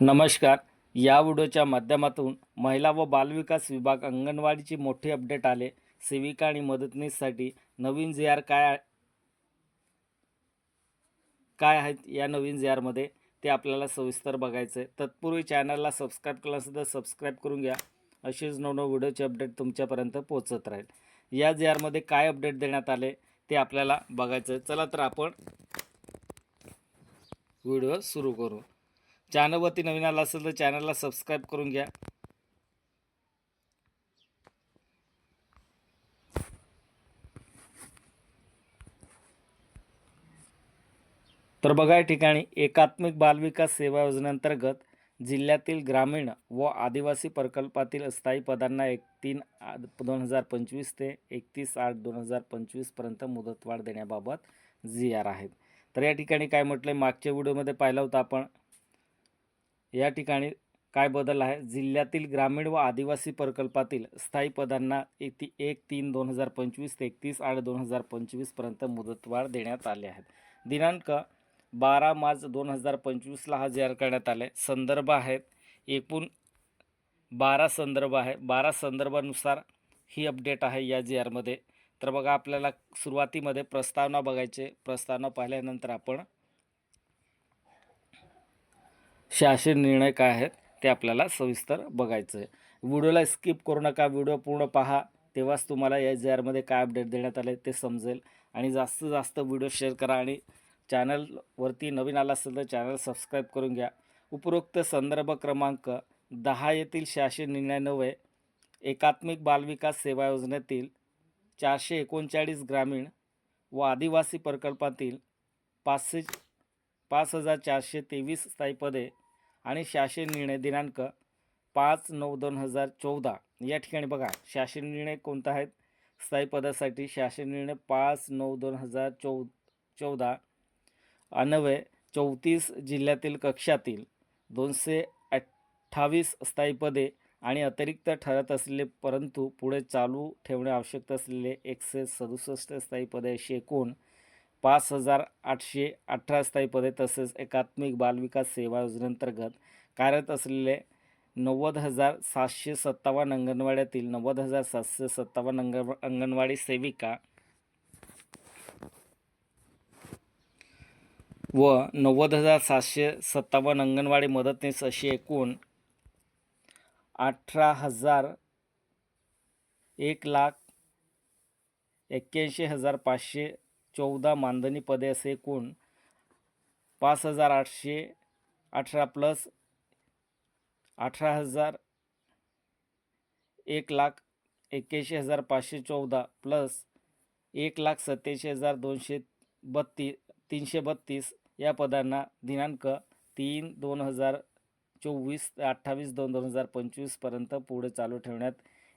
नमस्कार. या व्हिडिओच्या माध्यमातून महिला व बालविकास विभाग अंगणवाडीची मोठी अपडेट आले. सेविका आणि मदतनीससाठी नवीन जे आर काय काय आहेत या नवीन जे आरमध्ये ते आपल्याला सविस्तर बघायचं आहे तत्पूर्वी चॅनलला सबस्क्राईब केलं असेल तर सबस्क्राईब करून घ्या. असेच नवनव व्हिडिओचे अपडेट तुमच्यापर्यंत पोहोचत राहील. या जे आरमध्ये काय अपडेट देण्यात आले ते आपल्याला बघायचं आहे चला तर आपण व्हिडिओ सुरू करू. चॅनलवरती नवीन आला असेल तर चॅनलला सबस्क्राईब करून घ्या. तर बघा या ठिकाणी एकात्मिक बालविकास सेवा योजनेअंतर्गत जिल्ह्यातील ग्रामीण व आदिवासी प्रकल्पातील स्थायी पदांना एक तीन दोन हजार पंचवीस ते एकतीस आठ दोन हजार पंचवीसपर्यंत मुदतवाढ देण्याबाबत जी आर आहेत. तर या ठिकाणी काय म्हटलं आहे मागच्या व्हिडिओमध्ये पाहिलं होतं आपण. या ठिकाणी काय बदल आहे? जिल्ह्यातील ग्रामीण व आदिवासी प्रकल्पातील स्थायी पदांना एक ती एक तीन दोन हजार पंचवीस ते एकतीस आठ दोन हजार पंचवीसपर्यंत मुदतवाढ देण्यात आले आहेत दिनांक बारा मार्च दोन हजार पंचवीसला हा जाहीर करण्यात आले संदर्भ आहेत एकूण बारा संदर्भ आहे. बारा संदर्भानुसार ही अपडेट आहे या जी आरमध्ये तर बघा आपल्याला सुरुवातीमध्ये प्रस्तावना बघायचे. प्रस्तावना पाहिल्यानंतर आपण शासन निर्णय काय आहेत ते आपल्याला सविस्तर बघायचं आहे व्हिडिओला स्किप करू नका व्हिडिओ पूर्ण पहा तेव्हाच तुम्हाला या जी आरमध्ये काय अपडेट देण्यात आले ते समजेल. आणि जास्तीत जास्त व्हिडिओ शेअर करा आणि चॅनलवरती नवीन आला असेल तर चॅनल सबस्क्राईब करून घ्या. उपरोक्त संदर्भ क्रमांक दहा येथील शासन नव्हे एकात्मिक बालविकास सेवा योजनेतील चारशे एकोणचाळीस ग्रामीण व आदिवासी प्रकल्पातील पाचशे पाच हजार चारशे तेवीस स्थायी पदे आणि शासन निर्णय दिनांक पाच नऊ दोन हजार चौदा. या ठिकाणी बघा शासन निर्णय कोणता आहेत? स्थायी पदासाठी शासन निर्णय पाच नऊ दोन हजार चौ चौदा अन्वये चौतीस जिल्ह्यातील कक्षातील दोनशे अठ्ठावीस स्थायी पदे आणि अतिरिक्त ठरत असलेले परंतु पुढे चालू ठेवणे आवश्यक असलेले एकशे सदुसष्ट स्थायी पदे अशी एकूण पाच हजार आठशे अठरा स्थायी पदे तसेच एकात्मिक बालविकास सेवा योजनेअंतर्गत कार्यरत असलेले नव्वद हजार सातशे सत्तावन्न अंगणवाड्यातील नव्वद हजार सातशे सत्तावन्न अंग अंगणवाडी सेविका व नव्वद हजार सातशे सत्तावन्न अंगणवाडी मदतनीस अशी एकूण अठरा हजार एक लाख एक्क्याऐंशी हजार पाचशे चौदा मानधनी पदे असे एकूण पाच हजार आठशे अठरा प्लस अठरा हजार एक लाख एक्क्याऐंशी हजार पाचशे चौदा प्लस एक लाख सत्याऐंशी हजार दोनशे बत्तीस तीनशे बत्तीस या पदांना दिनांक तीन दोन हजार चोवीस ते अठ्ठावीस दोन दोन हजार पंचवीसपर्यंत पुढे चालू ठेवण्यात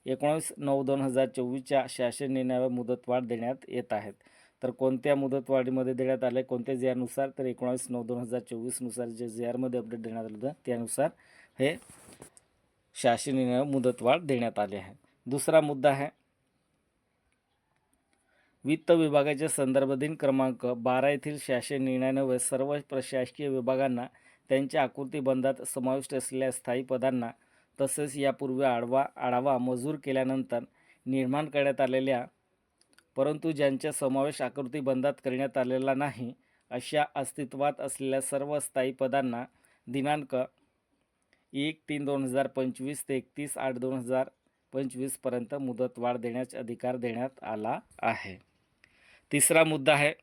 एकोणीस नऊ दोन हजार चोवीसच्या शासन निर्णयावर मुदतवाढ देण्यात येत आहेत तर कोणत्या मुदतवाढीमध्ये देण्यात आले कोणत्या जे आरनुसार तर एकोणावीस नऊ दोन हजार चोवीसनुसार जे जे आरमध्ये अपडेट देण्यात आलं होतं त्यानुसार हे शासन मुदतवाढ देण्यात आले आहे. दुसरा मुद्दा आहे वित्त विभागाच्या संदर्भ दिन क्रमांक बारा येथील शासन निर्णयानं सर्व प्रशासकीय विभागांना त्यांच्या आकृतीबंधात समाविष्ट असलेल्या स्थायी पदांना तसेच यापूर्वी आडवा आढावा मंजूर केल्यानंतर निर्माण करण्यात आलेल्या परंतु ज्यांचा समावेश आकृतीबंधात करण्यात आलेला नाही अशा अस्तित्वात असलेल्या सर्व स्थायी पदांना दिनांक एक तीन दोन हजार पंचवीस ते एकतीस आठ दोन हजार पंचवीसपर्यंत मुदतवाढ देण्याचा अधिकार देण्यात आला आहे. तिसरा मुद्दा आहे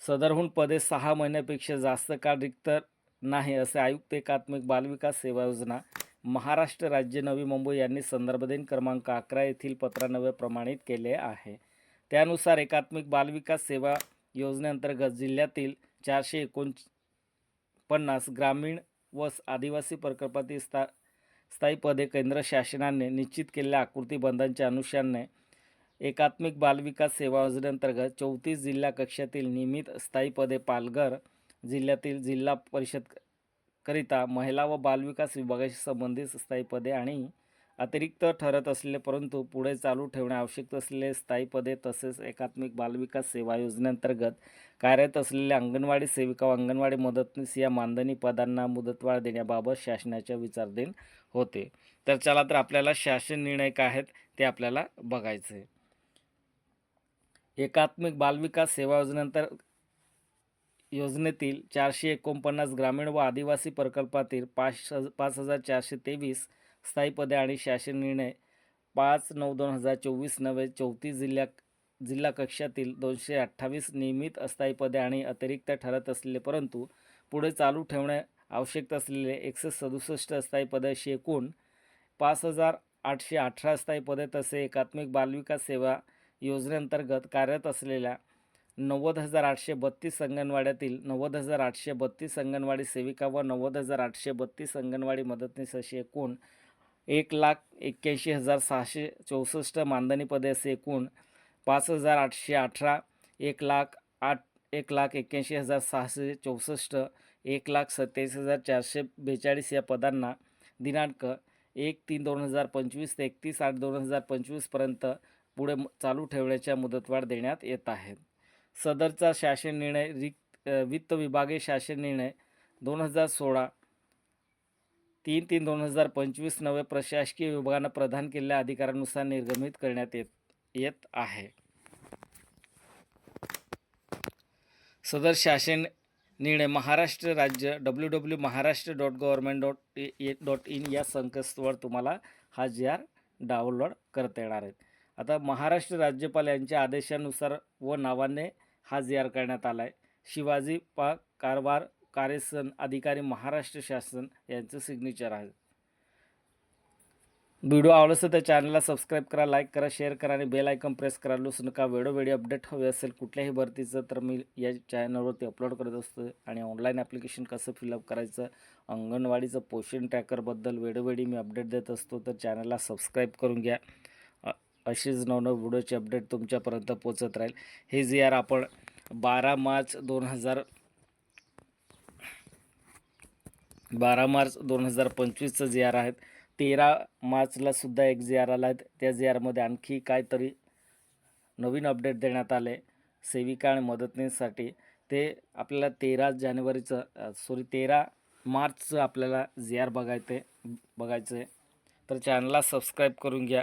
सदरहून पदे सहा महिन्यापेक्षा जास्त काळ रिक्त नाही असे आयुक्त एकात्मिक बालविकास सेवा योजना महाराष्ट्र राज्य नवी मुंबई यांनी संदर्भ दिन क्रमांक अकरा येथील पत्रानवे प्रमाणित केले आहे. त्यानुसार एकात्मिक बालविकास सेवा योजनेअंतर्गत जिल्ह्यातील चारशे एकोण पन्नास ग्रामीण व आदिवासी प्रकल्पातील स्था स्थायी पदे केंद्र शासनाने निश्चित केलेल्या आकृतीबंधांच्या अनुषंगाने एकात्मिक बालविकास सेवा योजनेअंतर्गत चौतीस जिल्हा कक्षातील नियमित स्थायी पदे पालघर जिल्ह्यातील जिल्हा परिषद करिता महिला व बालविकास विभागाशी संबंधित स्थायी पदे आणि अतिरिक्त ठरत असलेले परंतु पुढे चालू ठेवणे आवश्यक असलेले स्थायी पदे तसेच एकात्मिक बालविकास सेवा योजनेअंतर्गत कार्यरत असलेल्या अंगणवाडी सेविका व अंगणवाडी मदतनीस या मानधनी पदांना मुदतवाढ देण्याबाबत शासनाच्या विचारधीन होते. तर चला तर आपल्याला शासन निर्णय काय आहेत ते आपल्याला बघायचे. एकात्मिक बालविकास सेवा योजनेनंतर योजनेतील चारशे एकोणपन्नास ग्रामीण व आदिवासी प्रकल्पातील पाच हज पाच हजार चारशे तेवीस स्थायी पदे आणि शासन निर्णय पाच नऊ दोन हजार चोवीस नव्हे चौतीस जिल्ह्या जिल्हा कक्षातील दोनशे अठ्ठावीस नियमित अस्थायी पदे आणि अतिरिक्त ठरत असलेले परंतु पुढे चालू ठेवणे आवश्यक असलेले एकशे सदुसष्ट अस्थायी पदे अशी एकूण पाच हजार आठशे अठरा स्थायी पदे तसे एकात्मिक बालविकास सेवा योजनेअंतर्गत कार्यरत असलेल्या नव्वद हजार आठशे बत्तीस अंगणवाड्यातील नव्वद हजार आठशे बत्तीस अंगणवाडी सेविका व नव्वद हजार आठशे बत्तीस अंगणवाडी मदतनीस अशी एकूण एक लाख एक्क्याऐंशी हजार सहाशे चौसष्ट मानधनी पदे असे एकूण पाच हजार आठशे अठरा एक लाख आठ एक लाख एक्क्याऐंशी हजार सहाशे चौसष्ट एक लाख सत्याऐंशी हजार चारशे बेचाळीस या पदांना दिनांक एक तीन दोन हजार पंचवीस ते एकतीस आठ दोन हजार पंचवीसपर्यंत पुढे चालू ठेवण्याच्या मुदतवाढ देण्यात येत आहेत सदरचा शासन निर्णय रिक्त वित्त विभागीय शासन निर्णय दोन हजार सोळा तीन तीन दोन हजार पंचवीस नवे प्रशासकीय विभागानं प्रदान केलेल्या अधिकारानुसार निर्गमित करण्यात येत येत आहे. सदर शासन निर्णय महाराष्ट्र राज्य W W Maharashtra dot government dot dot in या संकेतस्थळावर तुम्हाला हा जी आर डाउनलोड करता येणार आहेत आता महाराष्ट्र राज्यपाल यांच्या आदेशानुसार व नावाने हा जी आर करण्यात आला आहे शिवाजी पा कारभार कार्यसन अधिकारी महाराष्ट्र शासन यांचं सिग्नेचर आहे. व्हिडिओ आवडला तर चॅनलला सबस्क्राईब करा लाईक करा शेअर करा आणि बेल आयकॉन प्रेस करा. विसरू नका वेळोवेळी अपडेट हवे असेल कुठल्याही भरतीचं तर मी या चॅनलवरती अपलोड करत असतो आणि ऑनलाईन ॲप्लिकेशन कसं फिलअप करायचं अंगणवाडीचं पोषण ट्रॅकरबद्दल वेळोवेळी मी अपडेट देत असतो तर चॅनलला सबस्क्राईब करून घ्या. अशीच नवनव व्हिडिओची अपडेट तुमच्यापर्यंत पोचत राहील. हे जे आर आपण बारा मार्च दोन हजार बारा मार्च दोन हजार पंचवीसचं जे आर आहेत तेरा मार्चला सुद्धा एक जे आर आला आहे त्या जे आरमध्ये आणखी काहीतरी नवीन अपडेट देण्यात आले सेविका आणि मदतनीसाठी. ते आपल्याला तेरा जानेवारीचं सॉरी तेरा मार्चचं आपल्याला जे आर बघायचं आहे बघायचं आहे. तर चॅनलला सबस्क्राईब करून घ्या.